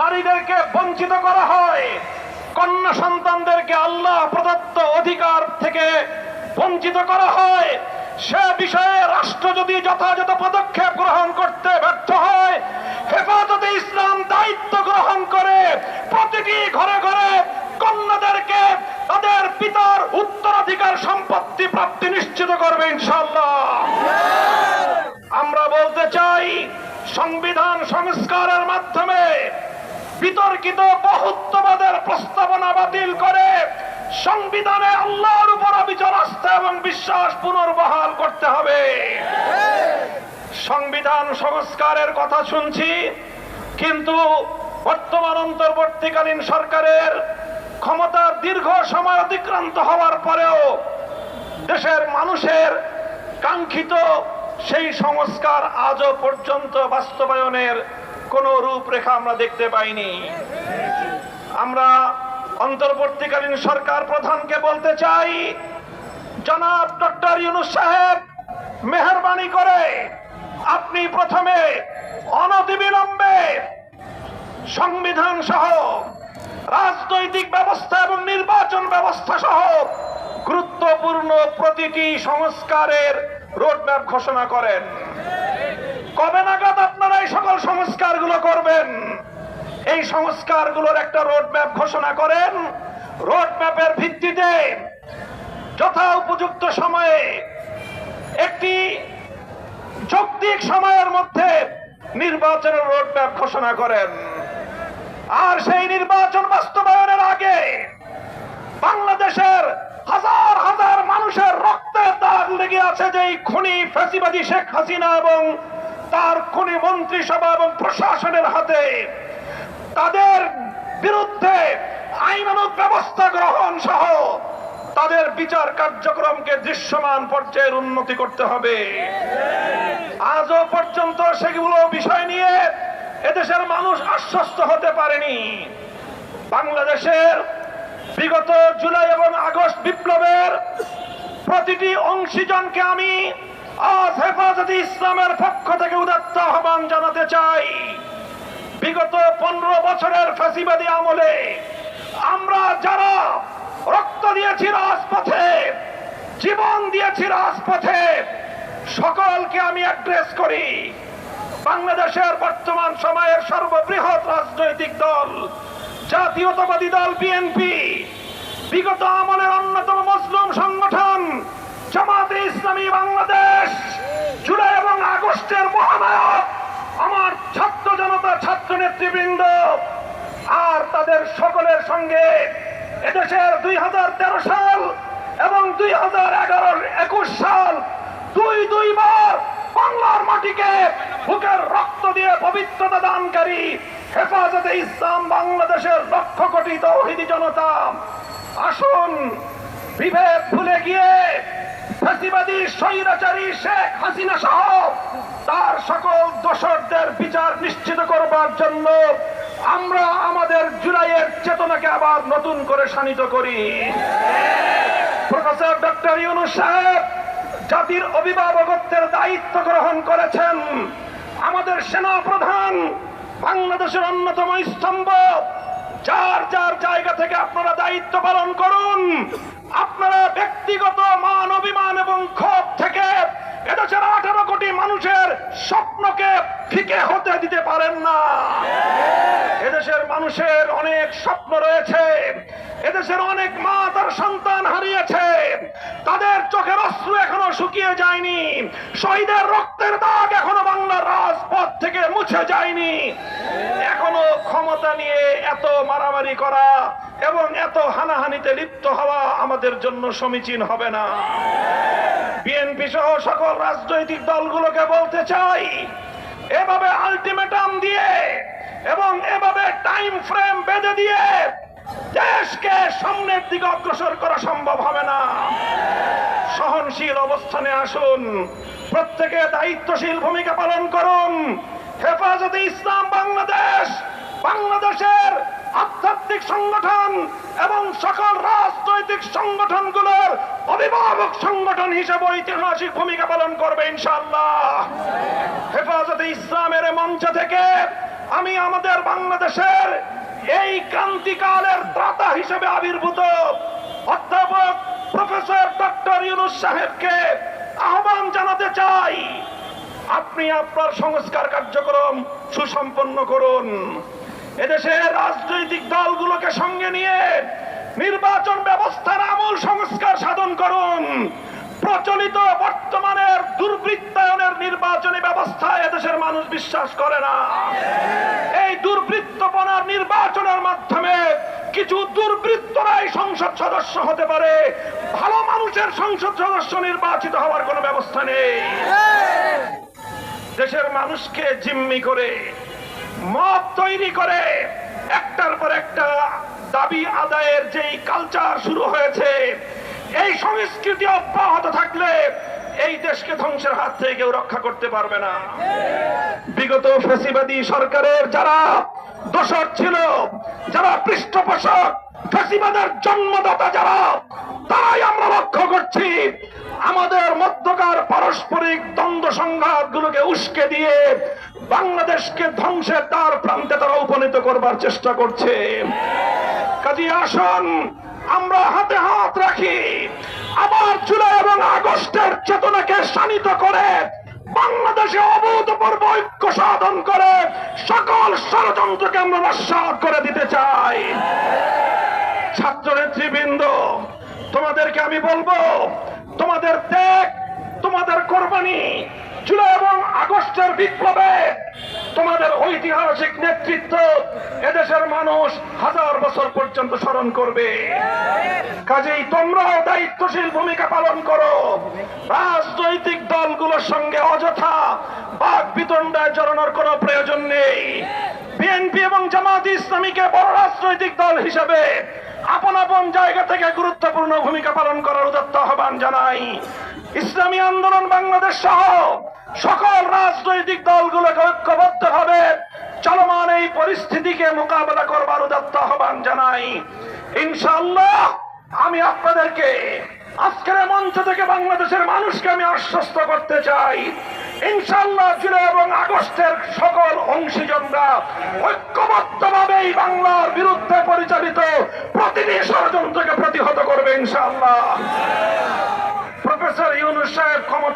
নারীদেরকে বঞ্চিত করা হয়। কন্যা সন্তানদেরকে আল্লাহ প্রদত্ত অধিকার থেকে বঞ্চিত করা হয়। সে বিষয়ে রাষ্ট্র যদি যথাযথ পদক্ষেপ গ্রহণ করতে ব্যর্থ হয়, হেফাজতে ইসলাম দায়িত্ব গ্রহণ করে প্রতিটি ঘরে ঘরে কন্যাদেরকে তাদের পিতার উত্তরাধিকার সম্পত্তি প্রাপ্তি নিশ্চিত করবে ইনশাল্লাহ আমরা বলতে চাই, সংবিধান সংস্কারের মাধ্যমে বিতর্কিত বহুত্ববাদের প্রস্তাবনা বাতিল করে সংবিধানে আল্লাহর উপর অবিচল আস্থা এবং বিশ্বাস পুনর্বহাল করতে হবে। সংবিধান সংস্কারের কথা শুনছি, কিন্তু বর্তমান অন্তর্বর্তীকালীন সরকারের ক্ষমতার দীর্ঘ সময় অতিক্রান্ত হওয়ার পরেও দেশের মানুষের কাঙ্ক্ষিত সেই সংস্কার আজও পর্যন্ত বাস্তবায়নের কোনো রূপরেখা আমরা দেখতে পাইনি। আমরা অন্তর্বর্তীকালীন সরকার প্রধানকে বলতে চাই, জনাব ডক্টর ইউনুস সাহেব, মেহরবানি করে আপনি প্রথমে অনতিবিলম্বে সংবিধান সহ রাজনৈতিক ব্যবস্থা এবং নির্বাচন ব্যবস্থা সহ গুরুত্বপূর্ণ প্রতিটি সংস্কারের রোডম্যাপ ঘোষণা করেন। কবে নাগাদ আপনারা এই সকল সংস্কারগুলো করবেন। এই সংস্কারগুলোর একটা রোডম্যাপ ঘোষণা করেন। রোডম্যাপের ভিত্তিতে যথা উপযুক্ত সময়ে একটি যৌক্তিক সময়ের মধ্যে নির্বাচনের রোডম্যাপ ঘোষণা করেন। আর সেই নির্বাচন বাস্তবায়নের আগে বাংলাদেশের হাজার হাজার মানুষের রক্তের দাগ লেগে আছে যে খুনি ফ্যাসিবাদী শেখ হাসিনা এবং তার খুনি মন্ত্রিসভা এবং প্রশাসনের হাতে তাদের বিরুদ্ধে আইনানুগ ব্যবস্থা গ্রহণ সহ তাদের বিচার কার্যক্রমকে দৃশ্যমান পর্যায়ের উন্নতি করতে হবে। আজও পর্যন্ত সেগুলো বিষয় নিয়ে এদেশের মানুষ আশ্বস্ত হতে পারেনি। বাংলাদেশের বিগত জুলাই এবং আগস্ট বিপ্লবের প্রতিটি অংশীজনকে আমি আজ হেফাজতে ইসলামের পক্ষ থেকে উদাত্ত আহ্বান জানাতে চাই। বিগত পনেরো বছরের ফ্যাসিবাদী আমলে আমরা যারা রক্ত দিয়েছি রাজপথে, জীবন দিয়েছি রাজপথে, সকলকে আমি অ্যাড্রেস করি। বাংলাদেশের বর্তমান সময়ের সর্ববৃহৎ রাজনৈতিক দল, জাতীয়তাবাদী দল, বিএনপি, বিগত আমলের অন্যতম মুসলিম সংগঠন জনতা ছাত্র নেতৃবৃন্দ আর তাদের সকলের সঙ্গে এদেশের দুই হাজার তেরো সাল এবং দুই হাজার এগারো একুশ সাল দুই দুইবার বাংলার মাটিকে বুকের রক্ত দিয়ে পবিত্রতা দানকারী হেফাজতে ইসলাম বাংলাদেশের লক্ষ কোটি তৌহিদি জনতা। আসুন, বিভেদ ভুলে গিয়ে ফ্যাসিবাদী স্বৈরাচারী শেখ হাসিনা সহ তার সকল দোষরদের বিচার নিশ্চিত করবার জন্য আমরা আমাদের জুলাইয়ের চেতনাকে আবার নতুন করে শানিত করি। প্রফেসর ডক্টর ইউনুস সাহেব জাতির অভিভাবকত্বের দায়িত্ব গ্রহণ করেছেন। আমাদের সেনা প্রধান বাংলাদেশের অন্যতম স্তম্ভ, যার যার জায়গা থেকে আপনারা দায়িত্ব পালন করুন, আপনারা ব্যক্তিগত মান, অভিমান এবং ক্ষোভ থেকে এদেশের আঠারো কোটি মানুষের স্বপ্নকে ফিকে হতে দিতে পারেন না। এদেশের মানুষের অনেক স্বপ্ন রয়েছে। এদেশের অনেক মা তার সন্তান হারিয়েছে। তাদের চোখের অশ্রু এখনও শুকিয়ে যায়নি। শহীদের রক্তের দাগ এখনও বাংলার রাজপথ থেকে মুছে যায়নি। এখনও ক্ষমতা নিয়ে এত মারামারি করা এবং এত হানাহানিতে লিপ্ত হওয়া আমাদের জন্য সমীচীন হবে না। বিএনপি সহ সকল রাজনৈতিক দলগুলোকে বলতে চাই, এভাবে আলটিমেটাম দিয়ে এবং এভাবে টাইম ফ্রেম বেঁধে দিয়ে দেশকে সামনের দিকে অগ্রসর করা সম্ভব হবে না। সহনশীল অবস্থানে আসুন, প্রত্যেকে দায়িত্বশীল ভূমিকা পালন করুন। হেফাজতে ইসলাম বাংলাদেশ, বাংলাদেশের আধ্যাত্মিক সংগঠন এবং সকল রাজনৈতিক সংগঠনগুলোর অভিভাবক সংগঠন হিসেবে ঐতিহাসিক ভূমিকা পালন করবে ইনশাল্লাহ হেফাজতে ইসলামের মঞ্চ থেকে আমি আমাদের বাংলাদেশের এই ক্রান্তিকালের ত্রাতা হিসেবে আবির্ভূত। অধ্যাপক প্রফেসর ডক্টর ইউনুস সাহেবকে আহ্বান জানাতে চাই। আপনি আপনার সংস্কার কার্যক্রম সুসম্পন্ন করুন। এদেশের রাজনৈতিক দলগুলোকে সঙ্গে নিয়ে নির্বাচন ব্যবস্থার আমূল সংস্কার সাধন করুন। প্রচলিত বর্তমানের দুর্বৃত্তায়নের নির্বাচনী ব্যবস্থায় এদেশের মানুষ বিশ্বাস করে না। এই দুর্বৃত্তপনার নির্বাচনের মাধ্যমে কিছু দুর্বৃত্তরাই সংসদ সদস্য হতে পারে। ভালো মানুষের সংসদ সদস্য নির্বাচিত হওয়ার কোনো ব্যবস্থা নেই। দেশের মানুষকে জিম্মি করে, মত তৈরি করে, একটার পর একটা দাবি আদায়ের যেই কালচার শুরু হয়েছে, এই সংস্কৃতি অব্যাহত থাকলে এই দেশকে ধ্বংসের হাত থেকে কেউ রক্ষা করতে পারবে না। বিগত ফেসিবাদী সরকারের যারা দোষর ছিল, যারা পৃষ্ঠপোষক, ফেসিবাদের জন্মদাতা যারা, তারাই আমরা লক্ষ্য করছি, আমাদের মধ্যকার পারস্পরিক দ্বন্দ্ব সংঘাত গুলোকে উস্কে দিয়ে বাংলাদেশকে ধ্বংসের তার প্রান্তে তারা উপনীত করবার চেষ্টা করছে। কাজী আসন, আমরা হাতে হাত রাখি। আবার জুলাই এবং আগস্টের চেতনাকে শানিত করে বাংলাদেশে অভূতপূর্ব ঐক্য সাধন করে সকল ষড়যন্ত্রকে আমরা নস্বাত করে দিতে চাই। ছাত্র নেতৃবৃন্দ তোমাদেরকে আমি বলব, তোমাদের ত্যাগ তোমাদের কোরবানি জুলাই এবং আগস্টের বিপ্লবে তোমাদের ঐতিহাসিক নেতৃত্ব এদেশের মানুষ হাজার বছর পর্যন্ত স্মরণ করবে। কাজেই তোমরাও দায়িত্বশীল ভূমিকা পালন করো। রাজনৈতিক দলগুলোর সঙ্গে অযথা বাক বিতণ্ডায় জড়ানোর কোনো প্রয়োজন নেই। বিএনপি এবং জামাত ইসলামীকে বড় রাজনৈতিক দল হিসেবে আপন আপন জায়গা থেকে গুরুত্বপূর্ণ ভূমিকা পালন করার উদত্ত আহ্বান জানাই। ইসলামী আন্দোলন বাংলাদেশ সহ সকল রাজনৈতিক দলগুলোকে ঐক্যবদ্ধ ভাবে চলমান এই পরিস্থিতিকে মোকাবেলা করবার উদত্ত আহ্বান জানাই। ইনশাল্লাহ আমি আপনাদেরকে আজকের মঞ্চ থেকে বাংলাদেশের মানুষকে আমি আশ্বস্ত করতে চাই। ইনশাআল্লাহ জুলাই এবং আগস্টের সকল অংশীজনরা ঐক্যবদ্ধভাবে এই বাংলার বিরুদ্ধে পরিচালিত প্রতিটি ষড়যন্ত্রকে প্রতিহত করবে ইনশাল্লাহ প্রফেসর ইউনুস সাহেব ক্ষমতায়